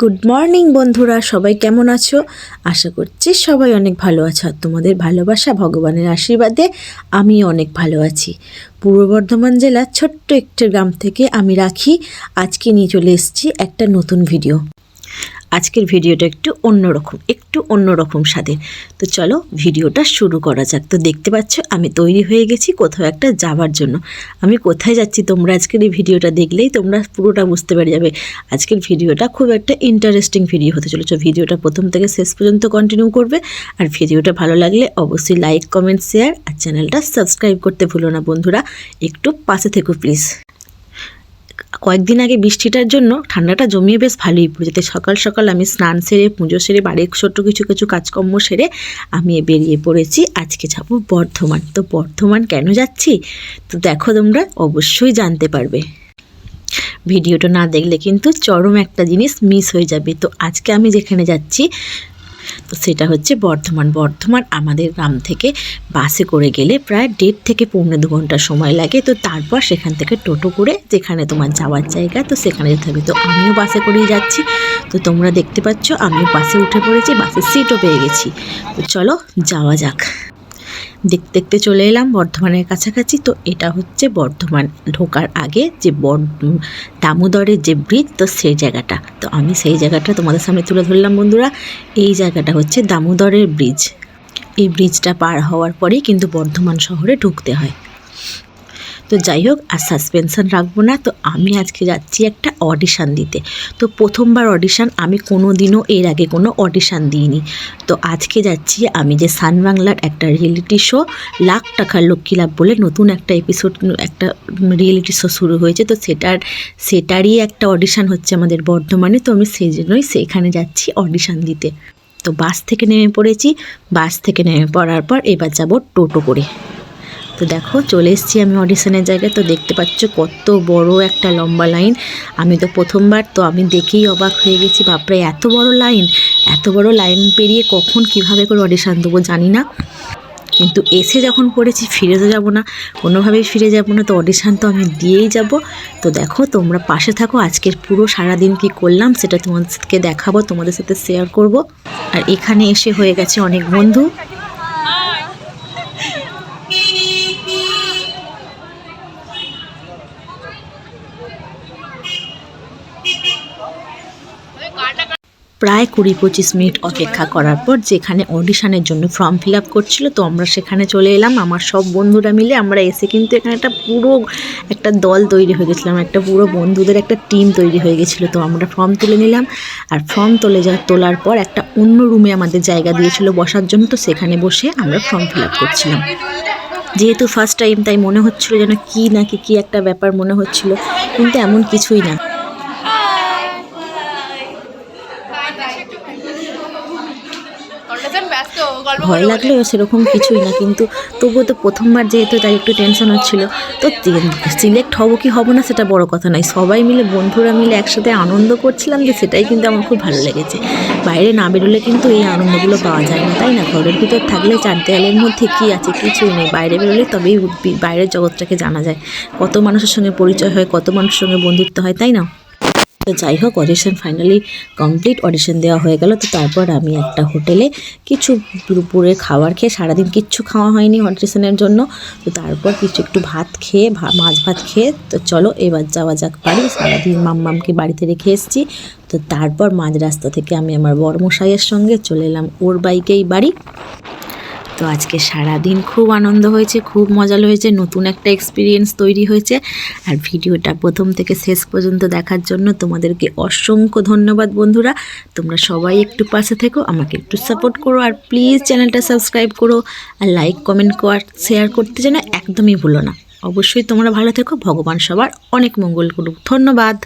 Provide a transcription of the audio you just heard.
Good morning বন্ধুরা। সবাই কেমন আছো? আশা করছি সবাই অনেক ভালো আছো। আর তোমাদের ভালোবাসা ভগবানের আশীর্বাদে আমি অনেক ভালো আছি। পূর্ব বর্ধমান জেলার ছোট্ট একটি গ্রাম থেকে আমি রাখি। আজকে নিয়ে চলে এসেছি একটা নতুন ভিডিও আজকের ভিডিওটা একটু অন্যরকম একটু অন্যরকম স্বাদের। তো চলো ভিডিওটা শুরু করা যাক। তো দেখতে পাচ্ছ, আমি তৈরি হয়ে গেছি কোথাও একটা যাওয়ার জন্য। আমি কোথায় যাচ্ছি তোমরা আজকের এই ভিডিওটা দেখলেই তোমরা পুরোটা বুঝতে পেরে যাবে। আজকের ভিডিওটা খুব একটা ইন্টারেস্টিং ভিডিও হতে চলেছে। ভিডিওটা প্রথম থেকে শেষ পর্যন্ত কন্টিনিউ করবে। আর ভিডিওটা ভালো লাগলে অবশ্যই লাইক কমেন্ট শেয়ার আর চ্যানেলটা সাবস্ক্রাইব করতে ভুলো না বন্ধুরা। একটু পাশে থেকো প্লিজ কয়েকদিন আগে বৃষ্টিটার জন্য ঠান্ডাটা জমিয়ে বেশ ভালোই পড়েছে সকাল সকাল আমি স্নান সেরে, পুজো সেরে, বাড়ির ছোট্ট কিছু কিছু কাজকর্ম সেরে আমি বেরিয়ে পড়েছি। আজকে যাব বর্ধমান। তো বর্ধমান কেন যাচ্ছি? তো দেখো তোমরা, অবশ্যই জানতে পারবে। ভিডিওটা না দেখলে কিন্তু চরম একটা জিনিস মিস হয়ে যাবে। তো আজকে আমি যেখানে যাচ্ছি তো সেটা হচ্ছে বর্ধমান। বর্ধমান আমাদের গ্রাম থেকে বাসে করে গেলে প্রায় দেড় থেকে পৌনে দু ঘণ্টা সময় লাগে। তো তারপর সেখান থেকে টোটো করে যেখানে তোমার যাওয়ার জায়গা, তো সেখানে যেতে হবে। তো আমিও বাসে করেই যাচ্ছি। তো তোমরা দেখতে পাচ্ছ, আমিও বাসে উঠে পড়েছি, বাসের সিটও পেয়ে গেছি। তো চলো যাওয়া যাক। দেখতে দেখতে চলে এলাম বর্ধমানের কাছাকাছি। তো এটা হচ্ছে বর্ধমান। ঢোকার আগে যে দামোদরের যে ব্রিজ তো সেই জায়গাটা। তো আমি সেই জায়গাটা তোমাদের সামনে তুলে ধরলাম বন্ধুরা। এই জায়গাটা হচ্ছে দামোদরের ব্রিজ এই ব্রিজটা পার হওয়ার পরেই কিন্তু বর্ধমান শহরে ঢুকতে হয়। তো যাই হোক, আর সাসপেনশন রাখব না। তো আমি আজকে যাচ্ছি একটা অডিশান দিতে। তো প্রথমবার অডিশান আমি কোনো দিনও এর আগে কোনো অডিশান দিইনি। তো আজকে যাচ্ছি আমি যে সান বাংলার একটা রিয়েলিটি শো লাখ টাকার লক্ষ্মী লাভ বলে নতুন একটা এপিসোড একটা রিয়েলিটি শো শুরু হয়েছে। তো সেটার, সেটারই একটা অডিশান হচ্ছে আমাদের বর্ধমানে। তো আমি সেই জন্যই সেখানে যাচ্ছি অডিশান দিতে। তো বাস থেকে নেমে পড়েছি। বাস থেকে নেমে পড়ার পর এবার যাব টোটো করে। তো দেখো, চলে এসেছি আমি অডিশনের জায়গায়। তো দেখতে পাচ্ছ কত বড় একটা লম্বা লাইন আমি তো প্রথমবার, তো আমি দেখেই অবাক হয়ে গেছি। বাপরে, এত বড় লাইন এত বড় লাইন পেরিয়ে কখন কীভাবে করে অডিশন দেবো জানি না। কিন্তু এসে যখন পড়েছি, ফিরে তো যাব না। কোনোভাবেই ফিরে যাব না। তো অডিশান তো আমি দিয়েই যাব। তো দেখো, তোমরা পাশে থাকো। আজকের পুরো সারাদিন কি করলাম, সেটা তোমাদেরকে দেখাবো, তোমাদের সাথে শেয়ার করব। আর এখানে এসে হয়ে গেছে অনেক বন্ধু। প্রায় কুড়ি পঁচিশ মিনিট অপেক্ষা করার পর যেখানে অডিশনের জন্য ফর্ম ফিল আপ করছিল, তো আমরা সেখানে চলে এলাম। আমার সব বন্ধুরা মিলে আমরা এসে কিন্তু এখানে একটা পুরো একটা দল তৈরি হয়ে গেছিলাম একটা পুরো বন্ধুদের একটা টিম তৈরি হয়ে গেছিল। তো আমরা ফর্ম তুলে নিলাম আর ফর্ম তুলে যা তোলার পর একটা অন্য রুমে আমাদের জায়গা দিয়েছিল বসার জন্য, তো সেখানে বসে আমরা ফর্ম ফিল আপ করছিলাম। যেহেতু ফার্স্ট টাইম তাই মনে হচ্ছিল যেন কি নাকি কি একটা ব্যাপার মনে হচ্ছিল, কিন্তু এমন কিছুই না। ভয় লাগলেও সেরকম কিছুই না কিন্তু তবুও তো প্রথমবার যেহেতু তাই একটু টেনশন হচ্ছিল তো সিলেক্ট হব কি হব না সেটা বড় কথা নয়। সবাই মিলে বন্ধুরা মিলে একসাথে আনন্দ করছিলাম যে সেটাই কিন্তু আমার খুব ভালো লেগেছে। বাইরে না বেরোলে কিন্তু এই আনন্দগুলো পাওয়া যায় না তাই না? ঘরের ভিতর থাকলে চার দেয়ালের মধ্যে কী আছে কিছুই নেই। বাইরে বেরোলে তবেই বাইরের জগৎটাকে জানা যায়। কত মানুষের সঙ্গে পরিচয় হয় কত মানুষের সঙ্গে বন্ধুত্ব হয় তাই না? তো যাই হোক অডিশন ফাইনালি কমপ্লিট অডিশন দেওয়া হয়ে গেল। তো তারপর আমি একটা হোটেলে কিছু দুপুরে খাবার খেয়ে, সারাদিন কিচ্ছু খাওয়া হয়নি অডিশনের জন্য। তো তারপর কিছু একটু ভাত খেয়ে মাছ ভাত খেয়ে, তো চলো এবার যাওয়া যাক বাড়ি। সারাদিন মাম্মামকে বাড়িতে রেখে এসেছি। তো তারপর মাঝ রাস্তা থেকে আমি আমার বর্মশাইয়ের সঙ্গে চলে এলাম, ওর বাইকেই বাড়ি। তো আজকে সারা দিন খুব আনন্দ হয়েছে, খুব মজা হয়েছে, নতুন একটা এক্সপিরিয়েন্স তৈরি হয়েছে। আর ভিডিওটা প্রথম থেকে শেষ পর্যন্ত দেখার জন্য তোমাদেরকে অসংখ্য ধন্যবাদ বন্ধুরা। তোমরা সবাই একটু পাশে থেকো, আমাকে একটু সাপোর্ট করো, আর প্লিজ চ্যানেলটা সাবস্ক্রাইব করো, আর লাইক কমেন্ট কর শেয়ার করতে যেন একদমই ভুলো না। অবশ্যই তোমরা ভালো থেকো, ভগবান সবার অনেক মঙ্গল করুক। ধন্যবাদ।